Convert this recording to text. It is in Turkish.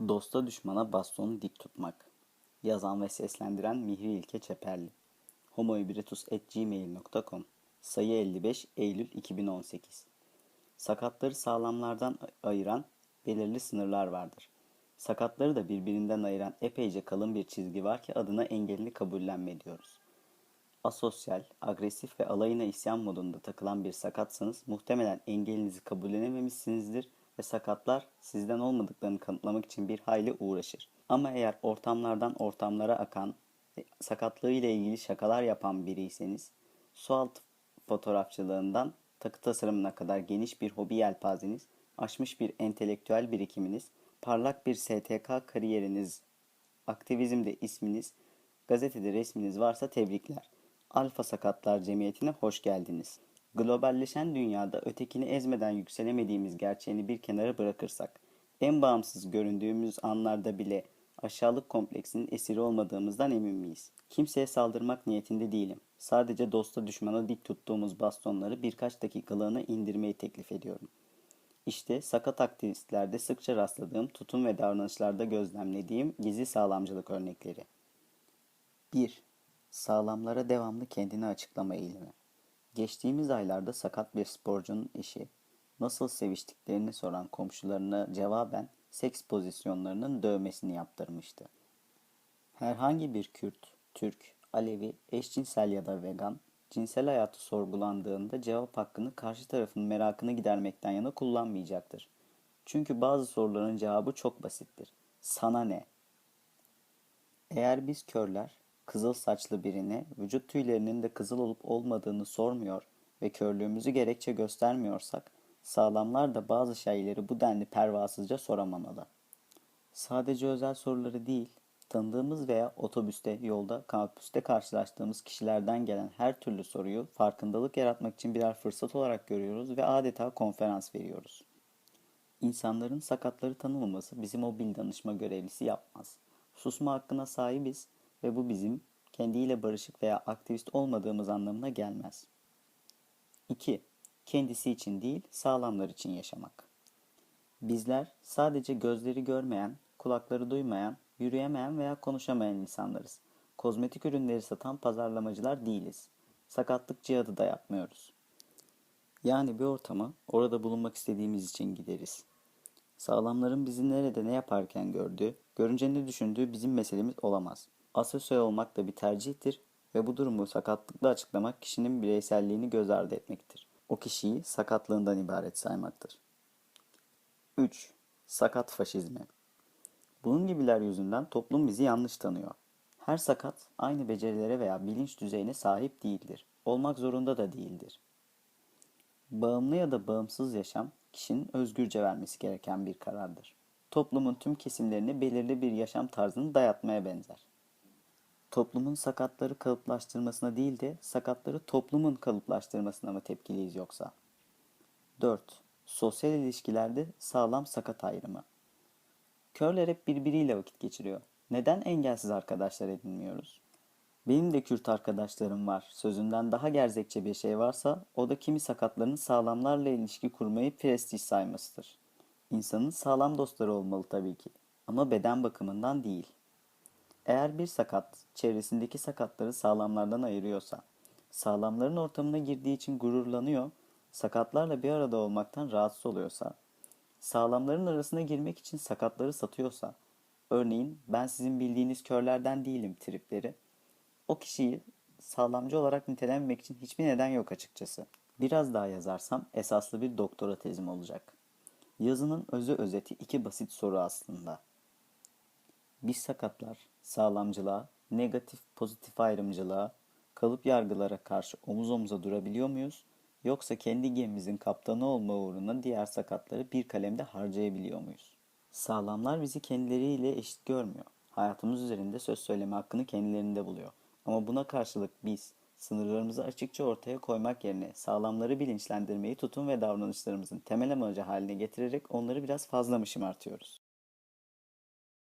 Dosta düşmana bastonu dik tutmak. Yazan ve seslendiren Mihri İlke Çeperli. homoibritus.gmail.com Sayı 55 Eylül 2018 Sakatları sağlamlardan ayıran belirli sınırlar vardır. Sakatları da birbirinden ayıran epeyce kalın bir çizgi var ki adına engelini kabullenme diyoruz. Asosyal, agresif ve alayına isyan modunda takılan bir sakatsanız muhtemelen engelinizi kabullenememişsinizdir ve sakatlar sizden olmadıklarını kanıtlamak için bir hayli uğraşır. Ama eğer ortamlardan ortamlara akan, ve sakatlığı ile ilgili şakalar yapan biriyseniz, sualtı fotoğrafçılığından takı tasarımına kadar geniş bir hobi yelpazeniz, aşmış bir entelektüel birikiminiz, parlak bir STK kariyeriniz, aktivizmde isminiz, gazetede resminiz varsa tebrikler. Alfa Sakatlar Cemiyeti'ne hoş geldiniz. Globalleşen dünyada ötekini ezmeden yükselemediğimiz gerçeğini bir kenara bırakırsak, en bağımsız göründüğümüz anlarda bile aşağılık kompleksinin esiri olmadığımızdan emin miyiz? Kimseye saldırmak niyetinde değilim. Sadece dosta düşmana dik tuttuğumuz bastonları birkaç dakikalığına indirmeyi teklif ediyorum. İşte sakat aktivistlerde sıkça rastladığım tutum ve davranışlarda gözlemlediğim gizli sağlamcılık örnekleri. 1. Sağlamlara devamlı kendini açıklama eğilimi. Geçtiğimiz aylarda sakat bir sporcunun eşi nasıl seviştiklerini soran komşularına cevaben seks pozisyonlarının dövmesini yaptırmıştı. Herhangi bir Kürt, Türk, Alevi, eşcinsel ya da vegan cinsel hayatı sorgulandığında cevap hakkını karşı tarafın merakını gidermekten yana kullanmayacaktır. Çünkü bazı soruların cevabı çok basittir. Sana ne? Eğer biz körler kızıl saçlı birine vücut tüylerinin de kızıl olup olmadığını sormuyor ve körlüğümüzü gerekçe göstermiyorsak, sağlamlar da bazı şeyleri bu denli pervasızca soramamalı. Sadece özel soruları değil, tanıdığımız veya otobüste, yolda, kampüste karşılaştığımız kişilerden gelen her türlü soruyu farkındalık yaratmak için birer fırsat olarak görüyoruz ve adeta konferans veriyoruz. İnsanların sakatları tanımaması bizim mobil danışma görevlisi yapmaz. Susma hakkına sahibiz ve bu bizim kendiyle barışık veya aktivist olmadığımız anlamına gelmez. 2. Kendisi için değil, sağlamlar için yaşamak. Bizler sadece gözleri görmeyen, kulakları duymayan, yürüyemeyen veya konuşamayan insanlarız. Kozmetik ürünleri satan pazarlamacılar değiliz. Sakatlık cihadı da yapmıyoruz. Yani bir ortama orada bulunmak istediğimiz için gideriz. Sağlamların bizi nerede ne yaparken gördüğü, görünce ne düşündüğü bizim meselemiz olamaz. Asosyal olmak da bir tercihtir ve bu durumu sakatlıkla açıklamak kişinin bireyselliğini göz ardı etmektir. O kişiyi sakatlığından ibaret saymaktır. 3. Sakat faşizmi. Bunun gibiler yüzünden toplum bizi yanlış tanıyor. Her sakat aynı becerilere veya bilinç düzeyine sahip değildir. Olmak zorunda da değildir. Bağımlı ya da bağımsız yaşam kişinin özgürce vermesi gereken bir karardır. Toplumun tüm kesimlerine belirli bir yaşam tarzını dayatmaya benzer. Toplumun sakatları kalıplaştırmasına değil de sakatları toplumun kalıplaştırmasına mı tepkiliyiz yoksa? 4. Sosyal ilişkilerde sağlam sakat ayrımı. Körler hep birbiriyle vakit geçiriyor. Neden engelsiz arkadaşlar edinmiyoruz? Benim de Kürt arkadaşlarım var. Sözünden daha gerzekçe bir şey varsa o da kimi sakatların sağlamlarla ilişki kurmayı prestij saymasıdır. İnsanın sağlam dostları olmalı tabii ki ama beden bakımından değil. Eğer bir sakat çevresindeki sakatları sağlamlardan ayırıyorsa, sağlamların ortamına girdiği için gururlanıyor, sakatlarla bir arada olmaktan rahatsız oluyorsa, sağlamların arasına girmek için sakatları satıyorsa, örneğin ben sizin bildiğiniz körlerden değilim tripleri, o kişiyi sağlamcı olarak nitelenmemek için hiçbir neden yok açıkçası. Biraz daha yazarsam esaslı bir doktora tezim olacak. Yazının özü özeti iki basit soru aslında. Biz sakatlar sağlamcılığa, negatif pozitif ayrımcılığa, kalıp yargılara karşı omuz omuza durabiliyor muyuz? Yoksa kendi gemimizin kaptanı olma uğruna diğer sakatları bir kalemde harcayabiliyor muyuz? Sağlamlar bizi kendileriyle eşit görmüyor. Hayatımız üzerinde söz söyleme hakkını kendilerinde buluyor. Ama buna karşılık biz sınırlarımızı açıkça ortaya koymak yerine sağlamları bilinçlendirmeyi tutum ve davranışlarımızın temel amacı haline getirerek onları biraz fazla mı şımartıyoruz?